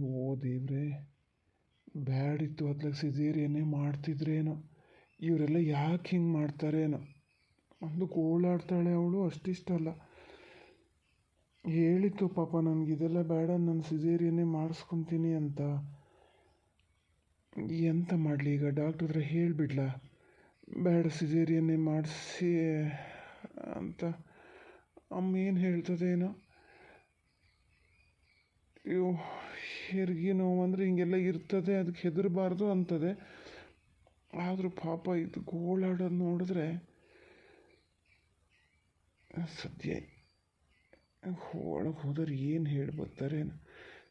ಓ ದೇವ್ರೆ, ಬ್ಯಾಡಿತ್ತು ಅದ್ಲಾಗ ಸಿಜೇರಿಯನ್ನೇ ಮಾಡ್ತಿದ್ರೇನೋ, ಇವರೆಲ್ಲ ಯಾಕೆ ಹಿಂಗೆ ಮಾಡ್ತಾರೇನೋ. ಅಂದು ಕೋಲಾಡ್ತಾಳೆ ಅವಳು, ಅಷ್ಟಿಷ್ಟಲ್ಲ. ಹೇಳಿತ್ತು ಪಾಪ, ನನಗಿದೆಲ್ಲ ಬೇಡ ನಾನು ಸಿಜೇರಿಯನ್ನೇ ಮಾಡಿಸ್ಕೊತೀನಿ ಅಂತ. ಎಂತ ಮಾಡಲಿ ಈಗ? ಡಾಕ್ಟ್ರ್ ಹತ್ರ ಹೇಳಿಬಿಡ್ಲಾ? ಬೇಡ ಸಿಜೇರಿಯನ್ನೇ ಮಾಡಿಸಿ ಅಂತ. ಅಮ್ಮ ಏನು ಹೇಳ್ತದೇನೋ? ಅಯ್ಯೋ ಹೆರಿಗೆ ನೋವು ಅಂದರೆ ಹಿಂಗೆಲ್ಲ ಇರ್ತದೆ, ಅದಕ್ಕೆ ಹೆದರಬಾರ್ದು ಅಂತದೆ. ಆದರೂ ಪಾಪ ಇದು ಗೋಳಾಡೋದು ನೋಡಿದ್ರೆ ಸದ್ಯ ಒಳಗೆ ಹೋದ್ರೆ ಏನು ಹೇಳಿ ಬರ್ತಾರೆ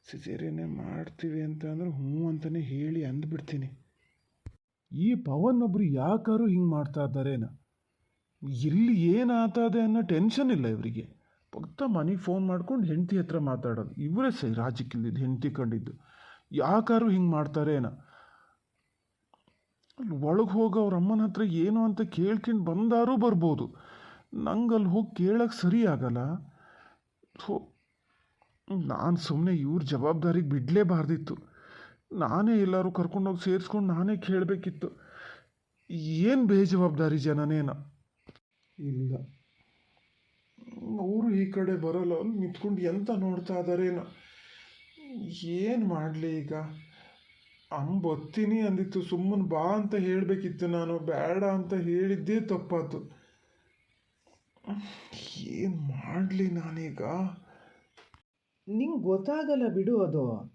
ಸಿಸೇರಿಯನ್ನೇ ಮಾಡ್ತೀವಿ ಅಂತ ಅಂದ್ರೆ ಹ್ಞೂ ಅಂತಲೇ ಹೇಳಿ ಅಂದ್ಬಿಡ್ತೀನಿ. ಈ ಪವನ್ ಒಬ್ಬರು ಯಾಕಾರು ಹಿಂಗೆ ಮಾಡ್ತಾ ಇದ್ದಾರೇನ ಇಲ್ಲಿ ಏನಾಗ್ತದೆ ಅನ್ನೋ ಟೆನ್ಷನ್ ಇಲ್ಲ ಇವರಿಗೆ. ಭಕ್ತ ಮನೆಗೆ ಫೋನ್ ಮಾಡ್ಕೊಂಡು ಹೆಂಡತಿ ಹತ್ರ ಮಾತಾಡೋದು. ಇವರೇ ಸರಿ ರಾಜಕೀಯದ ಹೆಂಡತಿ ಕಂಡಿದ್ದು. ಯಾಕಾರು ಹಿಂಗೆ ಮಾಡ್ತಾರೇನ ಅಲ್ಲಿ ಒಳಗೆ ಹೋಗಿ ಅವ್ರ ಅಮ್ಮನ ಹತ್ರ ಏನು ಅಂತ ಕೇಳ್ಕೊಂಡು ಬಂದಾರೂ ಬರ್ಬೋದು. ನಂಗೆ ಅಲ್ಲಿ ಹೋಗಿ ಕೇಳೋಕ್ಕೆ ಸರಿ ಆಗಲ್ಲ. ಸೊ ನಾನು ಸುಮ್ಮನೆ ಇವ್ರ ಜವಾಬ್ದಾರಿಗೆ ಬಿಡಲೇಬಾರ್ದಿತ್ತು. ನಾನೇ ಎಲ್ಲರೂ ಕರ್ಕೊಂಡೋಗಿ ಸೇರಿಸ್ಕೊಂಡು ನಾನೇ ಕೇಳಬೇಕಿತ್ತು. ಏನು ಬೇಜವಾಬ್ದಾರಿ ಜನನೇನ? ಇಲ್ಲ. ಅವರು ಈ ಕಡೆ ಬರಲ್ಲ ಅಲ್ಲಿ ನಿಂತ್ಕೊಂಡು ಎಂತ ನೋಡ್ತಾ ಇದ್ದಾರೇನೋ ಏನು. ಮಾಡಲಿ ಈಗ? ಅಮ್ಮ ಬತ್ತೀನಿ ಅಂದಿತ್ತು ಸುಮ್ಮನೆ ಬಾ ಅಂತ ಹೇಳಬೇಕಿತ್ತು ನಾನು ಬೇಡ ಅಂತ ಹೇಳಿದ್ದೇ ತಪ್ಪಾತು. ಏನು ಮಾಡಲಿ ನಾನೀಗ? ನಿಂಗೆ ಗೊತ್ತಾಗಲ್ಲ ಬಿಡು ಅದು.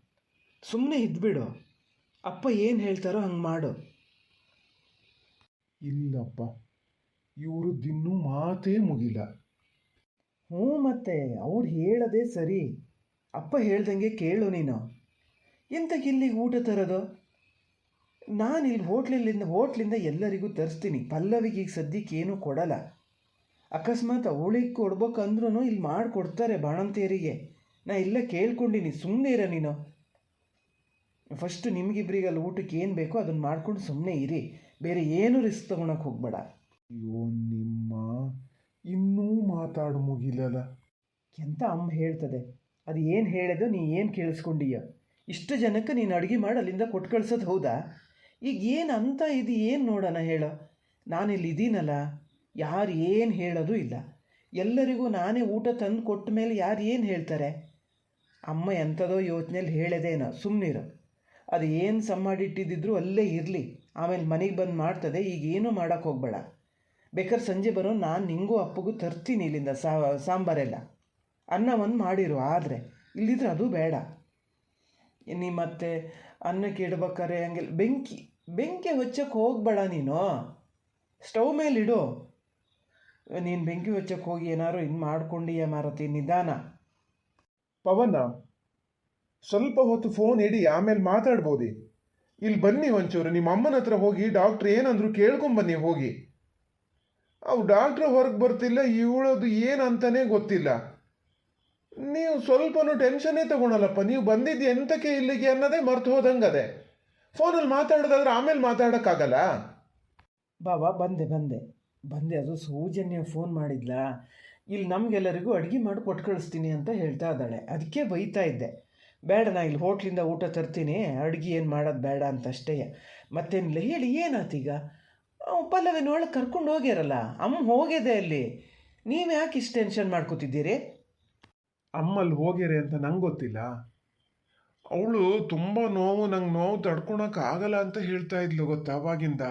ಸುಮ್ಮನೆ ಇದ್ಬಿಡು. ಅಪ್ಪ ಏನು ಹೇಳ್ತಾರೋ ಹಂಗೆ ಮಾಡು. ಇಲ್ಲಪ್ಪ ಇವರು ದಿನ್ನೂ ಮಾತೇ ಮುಗಿಲ್ಲ. ಹ್ಞೂ ಮತ್ತೆ, ಅವ್ರು ಹೇಳೋದೇ ಸರಿ. ಅಪ್ಪ ಹೇಳ್ದಂಗೆ ಕೇಳು ನೀನು. ಎಂತಕ್ಕೆ ಇಲ್ಲಿಗೆ ಊಟ ತರೋದು? ನಾನು ಇಲ್ಲಿ ಹೋಟ್ಲಲ್ಲಿಂದ, ಹೋಟ್ಲಿಂದ ಎಲ್ಲರಿಗೂ ತರಿಸ್ತೀನಿ. ಪಲ್ಲವಿಗೆ ಈಗ ಸದ್ಯಕ್ಕೆ ಏನೂ ಕೊಡಲ್ಲ. ಅಕಸ್ಮಾತ್ ಅವಳಿಗೆ ಕೊಡ್ಬೇಕಂದ್ರೂ ಇಲ್ಲಿ ಮಾಡಿಕೊಡ್ತಾರೆ ಬಾಣಂತಿಯರಿಗೆ. ನಾ ಇಲ್ಲ ಕೇಳ್ಕೊಂಡಿನಿ ಸುಮ್ಮನೆ ಇರ ನೀನು. ಫಸ್ಟು ನಿಮಗಿಬ್ರಿಗೆ ಅಲ್ಲಿ ಊಟಕ್ಕೆ ಏನು ಬೇಕೋ ಅದನ್ನು ಮಾಡ್ಕೊಂಡು ಸುಮ್ಮನೆ ಇರಿ. ಬೇರೆ ಏನು ರಿಸ್ಕ್ ತೊಗೊಳಕ್ಕೆ ಹೋಗ್ಬೇಡ. ಅಯ್ಯೋ, ನಿಮ್ಮ ಇನ್ನೂ ಮಾತಾಡು ಮುಗಿಲಲ್ಲ ಎಂತ ಅಮ್ಮ ಹೇಳ್ತದೆ? ಅದು ಏನು ಹೇಳಿದೋ ನೀ ಏನು ಕೇಳಿಸ್ಕೊಂಡೀಯ? ಇಷ್ಟು ಜನಕ್ಕೆ ನೀನು ಅಡುಗೆ ಮಾಡಿ, ಅಲ್ಲಿಂದ ಕೊಟ್ಟು ಕಳ್ಸೋದು ಹೌದಾ? ಈಗ ಏನು ಅಂತ ಇದು ಏನು ನೋಡೋಣ ಹೇಳೋ. ನಾನಿಲ್ಲಿ ಇದ್ದೀನಲ್ಲ ಯಾರು ಏನು ಹೇಳೋದು ಇಲ್ಲ. ಎಲ್ಲರಿಗೂ ನಾನೇ ಊಟ ತಂದು ಕೊಟ್ಟ ಮೇಲೆ ಯಾರು ಏನು ಹೇಳ್ತಾರೆ? ಅಮ್ಮ ಎಂಥದೋ ಯೋಚನೆಯಲ್ಲಿ ಹೇಳದೇನೋ ಸುಮ್ಮನಿರು ಅದು ಏನು ಸಮ್ಮಾಡಿಟ್ಟಿದ್ದಿದ್ರು ಅಲ್ಲೇ ಇರಲಿ. ಆಮೇಲೆ ಮನೆಗೆ ಬಂದು ಮಾಡ್ತದೆ, ಈಗ ಏನೂ ಮಾಡೋಕ್ಕೆ ಹೋಗ್ಬೇಡ. ಬೇಕಾದ್ರೆ ಸಂಜೆ ಬರೋ, ನಾನು ನಿಂಗೂ ಅಪ್ಪಗೂ ತರ್ತೀನಿ ಇಲ್ಲಿಂದ ಸಾಂಬಾರೆಲ್ಲ. ಅನ್ನ ಒಂದು ಮಾಡಿರು, ಆದರೆ ಇಲ್ಲಿದ್ರೆ ಅದು ಬೇಡ. ನೀ ಮತ್ತೆ ಅನ್ನಕ್ಕೆ ಇಡ್ಬೇಕಾರೆ ಹಂಗೆಲ್ಲ, ಬೆಂಕಿ ಬೆಂಕಿ ಹೊಚ್ಚಕ್ಕೆ ಹೋಗ್ಬೇಡ ನೀನು. ಸ್ಟವ್ ಮೇಲೆ ಇಡು. ನೀನು ಬೆಂಕಿ ಹೊಚ್ಚಕ್ಕೆ ಹೋಗಿ ಏನಾರು ಇನ್ನು ಮಾಡ್ಕೊಂಡಿಯ ಮಾರತಿ, ನಿಧಾನ. ಪವನ, ಸ್ವಲ್ಪ ಹೊತ್ತು ಫೋನ್ ಇಡಿ, ಆಮೇಲೆ ಮಾತಾಡ್ಬೋದಿ. ಇಲ್ಲಿ ಬನ್ನಿ ಒಂಚೂರು ನಿಮ್ಮ ಅಮ್ಮನ ಹತ್ರ ಹೋಗಿ ಡಾಕ್ಟ್ರ್ ಏನಂದ್ರು ಕೇಳ್ಕೊಂಬನ್ನಿ ಹೋಗಿ. ಅವು ಡಾಕ್ಟ್ರ್ ಹೊರಗೆ ಬರ್ತಿಲ್ಲ, ಇವಳದು ಅಂತಾನೆ ಗೊತ್ತಿಲ್ಲ. ನೀವು ಸ್ವಲ್ಪನೂ ಟೆನ್ಷನ್ನೇ ತಗೊಳಲ್ಲಪ್ಪ, ನೀವು ಬಂದಿದ್ದು ಎಂತಕ್ಕೆ ಇಲ್ಲಿಗೆ ಅನ್ನೋದೇ ಮರ್ತು ಹೋದಂಗದೆ. ಫೋನಲ್ಲಿ ಮಾತಾಡೋದಾದ್ರೆ ಆಮೇಲೆ ಮಾತಾಡೋಕ್ಕಾಗಲ್ಲ? ಬಾಬಾ, ಬಂದೆ ಬಂದೆ. ಬಂದೆ, ಅದು ಸೌಜನ್ಯ ಫೋನ್ ಮಾಡಿದ್ಲ. ಇಲ್ಲಿ ನಮಗೆಲ್ಲರಿಗೂ ಅಡುಗೆ ಮಾಡಿ ಕೊಟ್ಟು ಕಳಿಸ್ತೀನಿ ಅಂತ ಹೇಳ್ತಾ ಇದ್ದಾಳೆ. ಅದಕ್ಕೆ ಬೈತಾ ಇದ್ದೆ. ಬೇಡ, ನಾ ಇಲ್ಲಿ ಹೋಟ್ಲಿಂದ ಊಟ ತರ್ತೀನಿ. ಅಡುಗೆ ಏನು ಮಾಡೋದು ಬೇಡ ಅಂತ ಅಷ್ಟೇ ಮತ್ತೇನಿಲ್ಲ, ಹೇಳಿ ಏನಾತೀಗ ಪಲ್ಲವಿನ ಒಳಗೆ ಕರ್ಕೊಂಡು ಹೋಗ್ಯಾರಲ್ಲ, ಅಮ್ಮ ಹೋಗಿದೆ ಅಲ್ಲಿ. ನೀವು ಯಾಕೆ ಇಷ್ಟು ಟೆನ್ಷನ್ ಮಾಡ್ಕೋತಿದ್ದೀರಿ? ಅಮ್ಮಲ್ಲಿ ಹೋಗ್ಯಾರೆ ಅಂತ ನಂಗೆ ಗೊತ್ತಿಲ್ಲ. ಅವಳು ತುಂಬ ನೋವು, ನಂಗೆ ನೋವು ತಡ್ಕೊಳಕ್ ಆಗಲ್ಲ ಅಂತ ಹೇಳ್ತಾ ಇದ್ಲು ಗೊತ್ತಾ ಅವಾಗಿಂದ.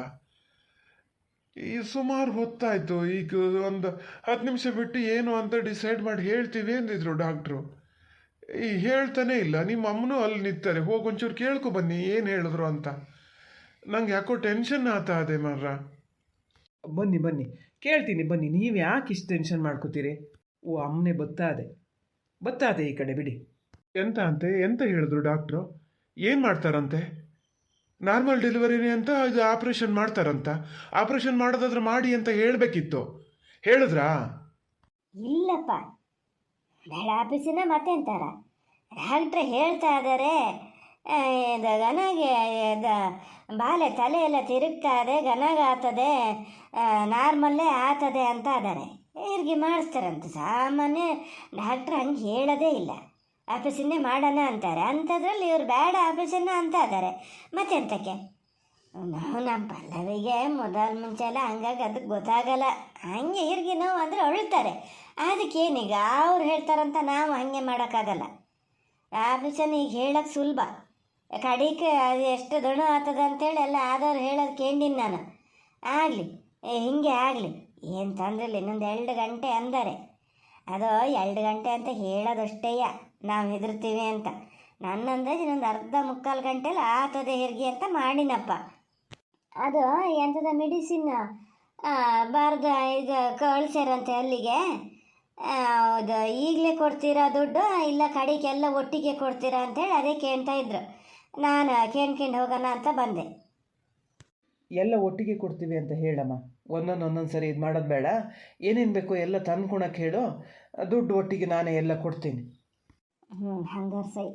ಈ ಸುಮಾರು ಹೊತ್ತಾಯ್ತು, ಈಗ ಒಂದು ಹತ್ತು ನಿಮಿಷ ಬಿಟ್ಟು ಏನು ಅಂತ ಡಿಸೈಡ್ ಮಾಡಿ ಹೇಳ್ತೀವಿ ಅಂದಿದ್ರು ಡಾಕ್ಟ್ರು ಈ ಹೇಳ್ತಾನೆ ಇಲ್ಲ ನಿಮ್ಮ ಅಮ್ಮನೂ ಅಲ್ಲಿ ನಿಂತಾರೆ, ಹೋಗಿ ಒಂಚೂರು ಕೇಳ್ಕೊ ಬನ್ನಿ, ಏನು ಹೇಳಿದ್ರು ಅಂತ. ನಂಗೆ ಯಾಕೋ ಟೆನ್ಷನ್ ಆತ ಅದೇ ಮಾರ್ರ. ಬನ್ನಿ ಬನ್ನಿ. ಕೇಳ್ತೀನಿ ಬನ್ನಿ. ನೀವು ಯಾಕೆ ಇಷ್ಟು ಟೆನ್ಷನ್ ಮಾಡ್ಕೋತೀರಿ? ಓ ಅಮ್ಮನೆ ಬತ್ತಾದೆ. ಬತ್ತಾದೆ ಈ ಕಡೆ ಬಿಡಿ. ಎಂತ ಅಂತೆ? ಎಂತ ಹೇಳಿದ್ರು ಡಾಕ್ಟ್ರು? ಏನು ಮಾಡ್ತಾರಂತೆ? ನಾರ್ಮಲ್ ಡೆಲಿವರಿನೇ ಅಂತ ಇದು ಆಪ್ರೇಷನ್ ಮಾಡ್ತಾರಂತ? ಆಪ್ರೇಷನ್ ಮಾಡೋದಾದ್ರೆ ಮಾಡಿ ಅಂತ ಹೇಳಬೇಕಿತ್ತು. ಹೇಳಿದ್ರಾ? ಇಲ್ಲಪ್ಪ. ಬೇಡ ಆಫೀಸಿನ ಮತ್ತೆ ಅಂತಾರ ಡಾಕ್ಟ್ರ್ ಹೇಳ್ತಾ ಇದ್ದಾರೆ ಗನಗೆ ಬಾಲೆ ತಲೆ ಎಲ್ಲ ಗನಗಾತದೆ ಇದೆ ಗನಗ ಆಗ್ತದೆ ನಾರ್ಮಲ್ಲೇ ಆತದೆ ಅಂತ ಇದ್ದಾರೆ ಹೀರ್ಗಿ ಮಾಡಿಸ್ತಾರಂತೆ, ಸಾಮಾನ್ಯ ಡಾಕ್ಟ್ರ್ ಹಂಗೆ ಹೇಳೋದೇ ಇಲ್ಲ. ಆಪರೇಷನ್ನೇ ಮಾಡೋಣ ಅಂತಾರೆ. ಅಂಥದ್ರಲ್ಲಿ ಇವ್ರು ಬೇಡ ಆಪರೇಷನ್ನ ಅಂತ ಇದ್ದಾರೆ ಮತ್ತೆಂತಕ್ಕೆ? ನಾವು ನಮ್ಮ ಪಲ್ಲವಿಗೆ ಮೊದಲು ಮುಂಚೆ ಎಲ್ಲ ಹಂಗಾಗಿ ಅದಕ್ಕೆ ಗೊತ್ತಾಗಲ್ಲ. ಹಂಗೆ ಹಿರ್ಗಿ ನೋವು ಅಂದರೆ ಅಳ್ತಾರೆ ಅದಕ್ಕೇನೀಗ ಅವ್ರು ಹೇಳ್ತಾರಂತ ನಾವು ಹಾಗೆ ಮಾಡೋಕ್ಕಾಗಲ್ಲ. ಆಪರೇಷನ್ ಈಗ ಹೇಳೋಕ್ಕೆ ಸುಲಭ. ಕಡಿಕೆ ಅದು ಎಷ್ಟು ದುಣು ಆಗ್ತದೆ ಅಂತೇಳಿ ಎಲ್ಲ ಆದವ್ರು ಹೇಳೋದು ಕೇಂದಿನಿ ನಾನು. ಆಗಲಿ ಹಿಂಗೆ ಆಗಲಿ. ಏನು ತೊಂದ್ರಿಲ್ಲ, ಇನ್ನೊಂದು ಎರಡು ಗಂಟೆ ಅಂದರೆ. ಅದು ಎರಡು ಗಂಟೆ ಅಂತ ಹೇಳೋದಷ್ಟೇಯ ನಾವು ಹೆದರ್ತೀವಿ ಅಂತ. ನನ್ನ ಅಂದಾಜು ಇನ್ನೊಂದು ಅರ್ಧ ಮುಕ್ಕಾಲು ಗಂಟೆಲಿ ಆತದೆ ಹೆರಿಗೆ ಅಂತ ಮಾಡಿನಪ್ಪ. ಅದು ಎಂಥದ ಮೆಡಿಸಿನ್? ಬಾರ್ದ ಇದು ಕಳ್ಸ್ಯಾರಂತೆ ಅಲ್ಲಿಗೆ. ಹೌದು, ಈಗಲೇ ಕೊಡ್ತೀರಾ ದುಡ್ಡು, ಇಲ್ಲ ಕಡೆಗೆಲ್ಲ ಒಟ್ಟಿಗೆ ಕೊಡ್ತೀರಾ ಅಂತೇಳಿ ಅದೇ ಕೇಳ್ತಾ ಇದ್ರು. ನಾನು ಕೇಳ್ಕೊಂಡು ಹೋಗೋಣ ಅಂತ ಬಂದೆ. ಎಲ್ಲ ಒಟ್ಟಿಗೆ ಕೊಡ್ತೀವಿ ಅಂತ ಹೇಳಮ್ಮ. ಒಂದೊಂದು ಒಂದೊಂದು ಸರಿ ಇದು ಮಾಡೋದು ಬೇಡ. ಏನೇನು ಬೇಕು ಎಲ್ಲ ತಂದ್ಕೊಳಕ್ಕೆ ಹೇಳು. ದುಡ್ಡು ಒಟ್ಟಿಗೆ ನಾನೇ ಎಲ್ಲ ಕೊಡ್ತೀನಿ. ಹ್ಞೂ ಹಂಗಾರೆ ಸೈ.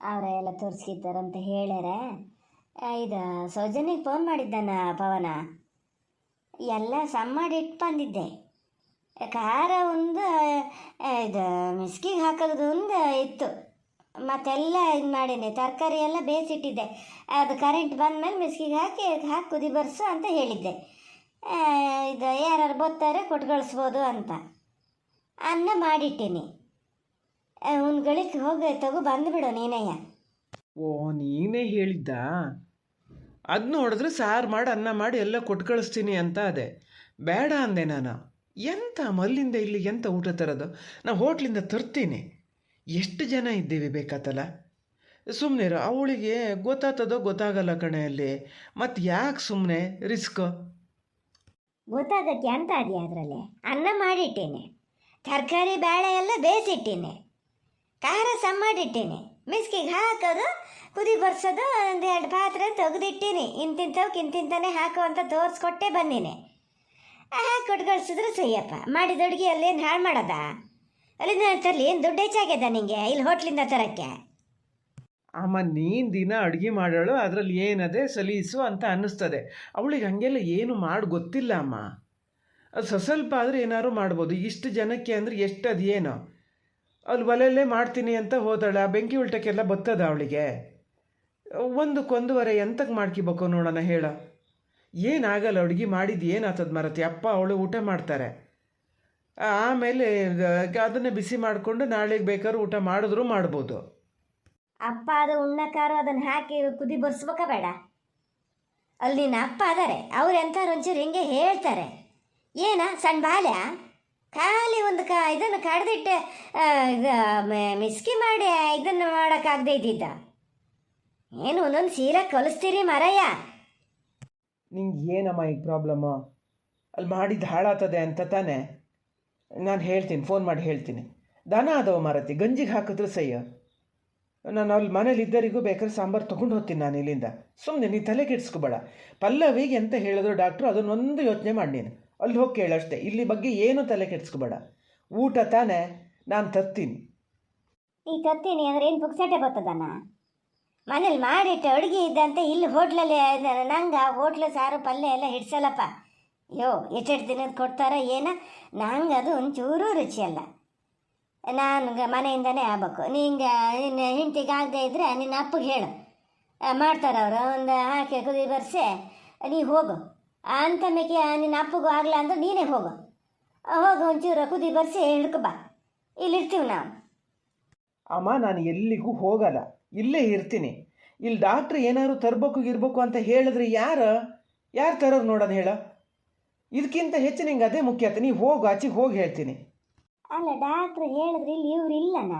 ಅವರ ಎಲ್ಲ ತೋರಿಸ್ಕಿದ್ದಾರಂತ ಹೇಳ್ಯಾರ. ಇದು ಸೌಜನ್ಯಗೆ ಫೋನ್ ಮಾಡಿದ್ದಾನ ಪವನ. ಎಲ್ಲ ಸಮ್ ಮಾಡಿ ಇಟ್ಟು ಬಂದಿದ್ದೆ. ಖಾರ ಒಂದು ಇದು ಮಿಸ್ಕಿಗೆ ಹಾಕೋದು ಒಂದು ಇತ್ತು. ಮತ್ತೆಲ್ಲ ಇದು ಮಾಡೀನಿ, ತರಕಾರಿ ಎಲ್ಲ ಬೇಯಿಸಿಟ್ಟಿದ್ದೆ. ಅದು ಕರೆಂಟ್ ಬಂದಮೇಲೆ ಮಿಸ್ಕಿಗೆ ಹಾಕಿ ಹಾಕಿ ಕುದಿ ಬರ್ಸು ಅಂತ ಹೇಳಿದ್ದೆ. ಇದು ಯಾರು ಬರ್ತಾರೆ ಕೊಟ್ಟು ಕಳಿಸ್ಬೋದು ಅಂತ. ಅನ್ನ ಮಾಡಿಟ್ಟೀನಿ. ಉನ್ಗಳಿಗೆ ಹೋಗಿ, ತಗೋ ಬಂದುಬಿಡು ನೀನಯ್ಯ. ಓ, ನೀನೇ ಹೇಳಿದ್ದ? ಅದು ಹೊಡೆದ್ರೆ ಸಾರು ಮಾಡಿ, ಅನ್ನ ಮಾಡಿ ಎಲ್ಲ ಕೊಟ್ಟು ಕಳಿಸ್ತೀನಿ ಅಂತ ಅದೇ. ಬೇಡ ಅಂದೆ ನಾನು. ಎಂತ ಮಲ್ಲಿಂದ ಇಲ್ಲಿ ಎಂತ ಊಟ ತರೋದು? ನಾ ಹೋಟ್ಲಿಂದ ತರ್ತೀನಿ. ಎಷ್ಟು ಜನ ಇದ್ದೀವಿ ಬೇಕಾತಲ್ಲ? ಸುಮ್ಮನೆ ಅವಳಿಗೆ ಗೊತ್ತಾಗ್ತದೋ ಗೊತ್ತಾಗಲ್ಲ ಕಣೆಯಲ್ಲಿ ಮತ್ತು ಯಾಕೆ ಸುಮ್ಮನೆ ರಿಸ್ಕ್. ಗೊತ್ತಾಗಕ್ಕೆ ಅಂತ ಅದೇ ಅದರಲ್ಲಿ. ಅನ್ನ ಮಾಡಿಟ್ಟೇನೆ. ತರಕಾರಿ ಬೇಳೆ ಎಲ್ಲ ಬೇಯಿಸಿಟ್ಟೀನಿ ಖಾರ ಸಮ ಮಾಡಿಟ್ಟೇನೆ ಮಿಸ್ಕಿಗೆ ಹಾಕೋದು ಕುದಿ ಬರ್ಸೋದು ಒಂದು ಎರಡು ಪಾತ್ರೆ ತೆಗೆದಿಟ್ಟೀನಿ. ಇಂತಿಂತವಕ್ಕೆ ಇಂತಿಂತಾನೆ ಹಾಕು ಅಂತ ತೋರಿಸ್ಕೊಟ್ಟೆ ಬಂದೀನಿ. ಹಾಕಿ ಕೊಟ್ಟು ಕಳಿಸಿದ್ರೆ ಸಯ್ಯಪ್ಪ ಮಾಡಿದ ಅಡುಗೆ ಅಲ್ಲೇನು ಹಾಳು ಮಾಡೋದ? ಅಲ್ಲಿಂದ ತರಲಿ, ಏನು ದುಡ್ಡು ಹೆಚ್ಚಾಗ್ಯದ ನಿಂಗೆ? ಇಲ್ಲಿ ಹೋಟ್ಲಿಂದ ತರಕ್ಕೆ? ಅಮ್ಮ, ನೀನು ದಿನ ಅಡುಗೆ ಮಾಡೋಳು ಅದರಲ್ಲಿ ಏನದೆ, ಸಲೀಸು ಅಂತ ಅನ್ನಿಸ್ತದೆ. ಅವಳಿಗೆ ಹಾಗೆಲ್ಲ ಏನು ಮಾಡಿ ಗೊತ್ತಿಲ್ಲ ಅಮ್ಮ. ಅದು ಸ್ವಲ್ಪ ಆದರೆ ಏನಾದ್ರು ಮಾಡ್ಬೋದು. ಇಷ್ಟು ಜನಕ್ಕೆ ಅಂದರೆ ಎಷ್ಟು ಅದು ಏನು? ಅಲ್ಲಿ ಒಲೆಯಲ್ಲೇ ಮಾಡ್ತೀನಿ ಅಂತ ಹೋದಳ, ಬೆಂಕಿ ಉಲ್ಟಕ್ಕೆಲ್ಲ ಬತ್ತದ ಅವಳಿಗೆ? ಒಂದಕ್ಕೊಂದುವರೆ ಎಂತಕ್ಕೆ ಮಾಡ್ಕಿಬೇಕು ನೋಡೋಣ ಹೇಳ. ಏನಾಗಲ್ಲ ಅಡುಗೆ ಮಾಡಿದ್ದು ಏನಾಗ್ತದ ಮರತಿ? ಅಪ್ಪ, ಅವಳು ಊಟ ಮಾಡ್ತಾರೆ. ಆಮೇಲೆ ಅದನ್ನು ಬಿಸಿ ಮಾಡಿಕೊಂಡು ನಾಳೆಗೆ ಬೇಕಾದ್ರೂ ಊಟ ಮಾಡಿದ್ರು ಮಾಡ್ಬೋದು. ಅಪ್ಪ ಅದು ಉಣ್ಣಕ್ಕಾರು ಅದನ್ನು ಹಾಕಿ ಕುದಿ ಬರ್ಸ್ಬೇಕಾ ಬೇಡ. ಅಲ್ಲಿ ನಿನ್ನ ಅಪ್ಪ ಅದಾರೆ ಅವ್ರು ಎಂಥವ್ರು ಒಂಚೂರು ಹಿಂಗೆ ಹೇಳ್ತಾರೆ. ಏನ ಸಣ್ಣ ಬಾಲ್ಯ? ಖಾಲಿ ಒಂದು ಕ ಇದನ್ನು ಕಡ್ದಿಟ್ಟು ಮಿಸ್ಕಿ ಮಾಡಿ ಇದನ್ನು ಮಾಡೋಕ್ಕಾಗದೇ ಇದ್ದಿದ್ದ. ಏನು ಒಂದೊಂದು ಸೀರೆ ಕಲಿಸ್ತೀರಿ ಮರಯ್ಯ? ನಿಂಗೆ ಏನಮ್ಮ ಈಗ ಪ್ರಾಬ್ಲಮ್ಮು? ಅಲ್ಲಿ ಮಾಡಿದ್ದು ಹಾಳಾಗ್ತದೆ ಅಂತ ತಾನೇ? ನಾನು ಹೇಳ್ತೀನಿ ಫೋನ್ ಮಾಡಿ ಹೇಳ್ತೀನಿ. ದನ ಅದವ ಮಾರತಿ, ಗಂಜಿಗೆ ಹಾಕಿದ್ರೆ ಸಯ್ಯ ನಾನು ಅಲ್ಲಿ ಮನೇಲಿ ಇದ್ದರಿಗೂ ಬೇಕಾದ್ರೆ ಸಾಂಬಾರು ತೊಗೊಂಡು ಹೋಗ್ತೀನಿ ನಾನು ಇಲ್ಲಿಂದ. ಸುಮ್ಮನೆ ನೀ ತಲೆ ಕೆಡಿಸ್ಕೋಬೇಡ. ಪಲ್ಲವಿಗೆ ಎಂತ ಹೇಳಿದ್ರು ಡಾಕ್ಟ್ರು ಅದನ್ನೊಂದು ಯೋಚನೆ ಮಾಡಿ ನೀನು. ಅಲ್ಲಿ ಹೋಗಿ ಕೇಳಷ್ಟೇ ಇಲ್ಲಿ ಬಗ್ಗೆ ಏನೂ ತಲೆ ಕೆಡಿಸ್ಕೋಬೇಡ. ಊಟ ತಾನೇ, ನಾನು ತರ್ತೀನಿ. ಈ ತತ್ತೀನಿ ಅಂದ್ರೆ ಏನು ಪುಕ್ಸಟೆ ಬರ್ತದನ ಮನೇಲಿ ಮಾಡಿಟ್ಟ ಅಡುಗೆ ಇದ್ದಂತೆ ಇಲ್ಲಿ ಹೋಟ್ಲಲ್ಲಿ ನಂಗೆ ಹೋಟ್ಲು ಸಾರು ಪಲ್ಯ ಎಲ್ಲ ಹಿಡ್ಸಲ್ಲಪ್ಪ. ಯೋ ಎಷ್ಟೆಷ್ಟು ದಿನದ ಕೊಡ್ತಾರ ಏನ, ನಂಗೆ ಅದು ಒಂಚೂರು ರುಚಿ ಅಲ್ಲ. ನಾನು ಮನೆಯಿಂದನೇ ಆಗ್ಬೇಕು. ನಿಂಗೆ ನಿನ್ನ ಹಿಂಟಿಗೆ ಆಗದೆ ಇದ್ರೆ ನಿನ್ನ ಅಪ್ಪಗೆ ಹೇಳು. ಮಾಡ್ತಾರೆ ಅವರು. ಒಂದು ಹಾಕಿ ಕುದಿ ಬರ್ಸೆ. ನೀ ಹೋಗು. ಅಂತ ಮೇಕೆ ನಿನ್ನ ಅಪ್ಪಗೂ ಆಗಲ್ಲ ಅಂದ್ರೆ ನೀನೇ ಹೋಗು. ಹೋಗು, ಒಂಚೂರು ಕುದಿ ಬರ್ಸಿ ಇಲ್ಲಿ ಇರ್ತೀವಿ ನಾವು. ಅಮ್ಮ, ನಾನು ಎಲ್ಲಿಗೂ ಹೋಗಲ್ಲ. ಇಲ್ಲೇ ಇರ್ತೀನಿ. ಇಲ್ಲಿ ಡಾಕ್ಟ್ರ್ ಏನಾದ್ರು ತರಬೇಕು, ಗಿರ್ಬೇಕು ಅಂತ ಹೇಳಿದ್ರೆ ಯಾರು? ಯಾರು ತರೋರು ನೋಡೋದು ಹೇಳ? ಇದಕ್ಕಿಂತ ಹೆಚ್ಚು ನಿಂಗೆ ಅದೇ ಮುಖ್ಯ ಆಯ್ತು ನೀವು ಹೋಗು ಆಚೆಗೆ ಹೋಗಿ ಹೇಳ್ತೀನಿ. ಅಲ್ಲ ಡಾಕ್ಟ್ರು ಹೇಳಿದ್ರೆ ಇಲ್ಲಿ ಇವ್ರು ಇಲ್ಲನ?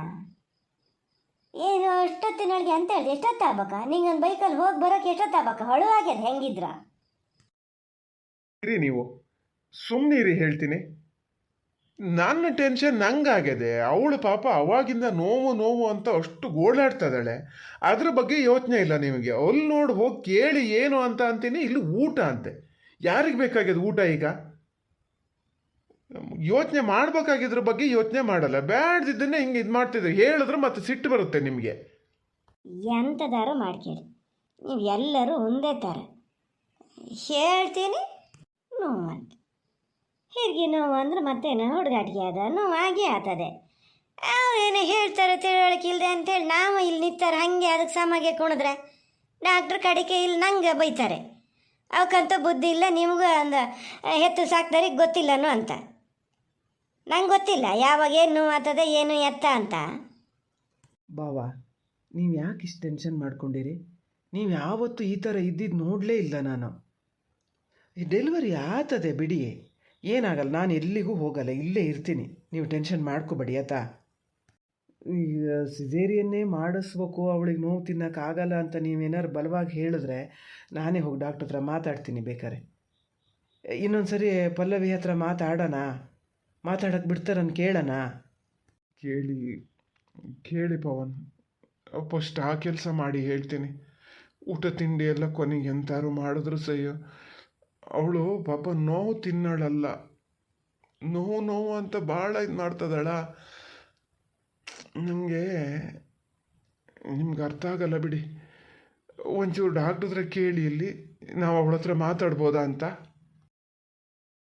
ಏನು ಎಷ್ಟೊತ್ತಿನೊಳಗೆ ಅಂತ ಹೇಳಿದೆ ಎಷ್ಟೊತ್ತಾಗಬೇಕ ನಿಂಗೊಂದು ಬೈಕಲ್ಲಿ ಹೋಗಿ ಬರೋಕೆ ಎಷ್ಟೊತ್ತಾಗ್ಬೇಕ ಹೊಳುವಾಗ್ಯದ ಹೆಂಗಿದ್ರ? ಇರಿ ನೀವು. ಸುಮ್ಮನಿರಿ ಹೇಳ್ತೀನಿ. ನನ್ನ ಟೆನ್ಷನ್ ನಂಗಾಗಿದೆ ಅವಳು ಪಾಪ ಅವಾಗಿಂದ ನೋವು ನೋವು ಅಂತ ಅಷ್ಟು ಗೋಳಾಡ್ತದಾಳೆ ಅದ್ರ ಬಗ್ಗೆ ಯೋಚನೆ ಇಲ್ಲ ನಿಮಗೆ. ಅಲ್ಲಿ ನೋಡಿ ಹೋಗಿ ಕೇಳಿ ಏನು ಅಂತ ಅಂತೀನಿ ಇಲ್ಲಿ ಊಟ ಅಂತೆ. ಯಾರಿಗೆ ಬೇಕಾಗಿದೆ ಊಟ ಈಗ? ಯೋಚನೆ ಮಾಡ್ಬೇಕಾಗಿದ್ರ ಬಗ್ಗೆ ಯೋಚನೆ ಮಾಡಲ್ಲ. ಬ್ಯಾಡ್ದಿದ್ದನ್ನೇ ಹಿಂಗೆ ಇದು ಮಾಡ್ತಿದ್ರು. ಹೇಳಿದ್ರೆ ಮತ್ತೆ ಸಿಟ್ಟು ಬರುತ್ತೆ ನಿಮಗೆ. ಎಂಥದಾರು ಮಾಡ್ಕೇಳಿ ನೀವು ಎಲ್ಲರೂ ಒಂದೇ ಥರ ಹೇಳ್ತೀನಿ, ನೋವಂತ. ಹೀಗೆ ನೋವು ಅಂದ್ರೆ ಮತ್ತೇನು ಹುಡುಗಾಟಿಗೆ ಅದ ನೋವು ಆತದೆ. ಅವೇನು ಹೇಳ್ತಾರೆ ತಿಳುವಳಿಕೆ ಇಲ್ಲದೆ ಅಂತೇಳಿ ನಾವು ಇಲ್ಲಿ ನಿಂತಾರೆ ಹಾಗೆ ಅದಕ್ಕೆ ಸಮಗೆ ಕುಣಿದ್ರೆ. ಡಾಕ್ಟ್ರ್ ಕಡಿಕೆ ಇಲ್ಲಿ ನಂಗೆ ಬೈತಾರೆ. ಅವಕ್ಕಂತೂ ಬುದ್ಧಿ ಇಲ್ಲ, ನಿಮಗೂ ಒಂದು ಎತ್ತು ಸಾಕ್ದವ್ರಿಗೆ ಗೊತ್ತಿಲ್ಲನು ಅಂತ. ನಂಗೆ ಗೊತ್ತಿಲ್ಲ, ಯಾವಾಗ ಏನು ನೋವು ಏನು ಎತ್ತ ಅಂತ. ಬಾವಾ, ನೀವು ಯಾಕೆ ಇಷ್ಟು ಟೆನ್ಷನ್ ಮಾಡ್ಕೊಂಡಿರಿ? ನೀವು ಯಾವತ್ತೂ ಈ ಥರ ಇದ್ದಿದ್ದು ನೋಡಲೇ ಇಲ್ಲ ನಾನು. ಈ ಡೆಲಿವರಿ ಆತದೆ ಬಿಡಿ. ಏನಾಗಲ್ಲ, ನಾನು ಎಲ್ಲಿಗೂ ಹೋಗಲ್ಲ, ಇಲ್ಲೇ ಇರ್ತೀನಿ. ನೀವು ಟೆನ್ಷನ್ ಮಾಡ್ಕೋಬೇಡಿ ಈಗ ಸಿಸೇರಿಯನ್ನೇ ಮಾಡಿಸ್ಬೇಕು, ಅವಳಿಗೆ ನೋವು ತಿನ್ನೋಕ್ಕಾಗಲ್ಲ ಅಂತ ನೀವೇನಾದ್ರು ಬಲವಾಗಿ ಹೇಳಿದ್ರೆ ನಾನೇ ಹೋಗಿ ಡಾಕ್ಟ್ರ್ ಹತ್ರ ಮಾತಾಡ್ತೀನಿ ಬೇಕಾರೆ ಇನ್ನೊಂದು ಸರಿ ಪಲ್ಲವಿ ಹತ್ರ ಮಾತಾಡೋಣ ಮಾತಾಡೋಕ್ಕೆ ಬಿಡ್ತಾರನ್ನು ಕೇಳೋಣ. ಕೇಳಿ ಕೇಳಿ ಪವನ್, ಫಸ್ಟ್ ಆ ಕೆಲಸ ಮಾಡಿ ಹೇಳ್ತೀನಿ. ಊಟ, ತಿಂಡಿ ಎಲ್ಲ ಕೊನೆಗೆ ಎಂತಾರು ಮಾಡಿದ್ರು ಸಹ್ಯೋ ಅವಳು ಪಾಪ ನೋವು ತಿನ್ನೋಳಲ್ಲ. ನೋವು ನೋವು ಅಂತ ಭಾಳ ಇದು ಮಾಡ್ತದಳ ನನಗೆ ನಿಮ್ಗೆ ಅರ್ಥ ಆಗಲ್ಲ ಬಿಡಿ. ಒಂಚೂರು ಡಾಕ್ಟ್ರ ಹತ್ರ ಕೇಳಿ ಇಲ್ಲಿ, ನಾವು ಅವಳ ಹತ್ರ ಮಾತಾಡ್ಬೋದಾ ಅಂತ.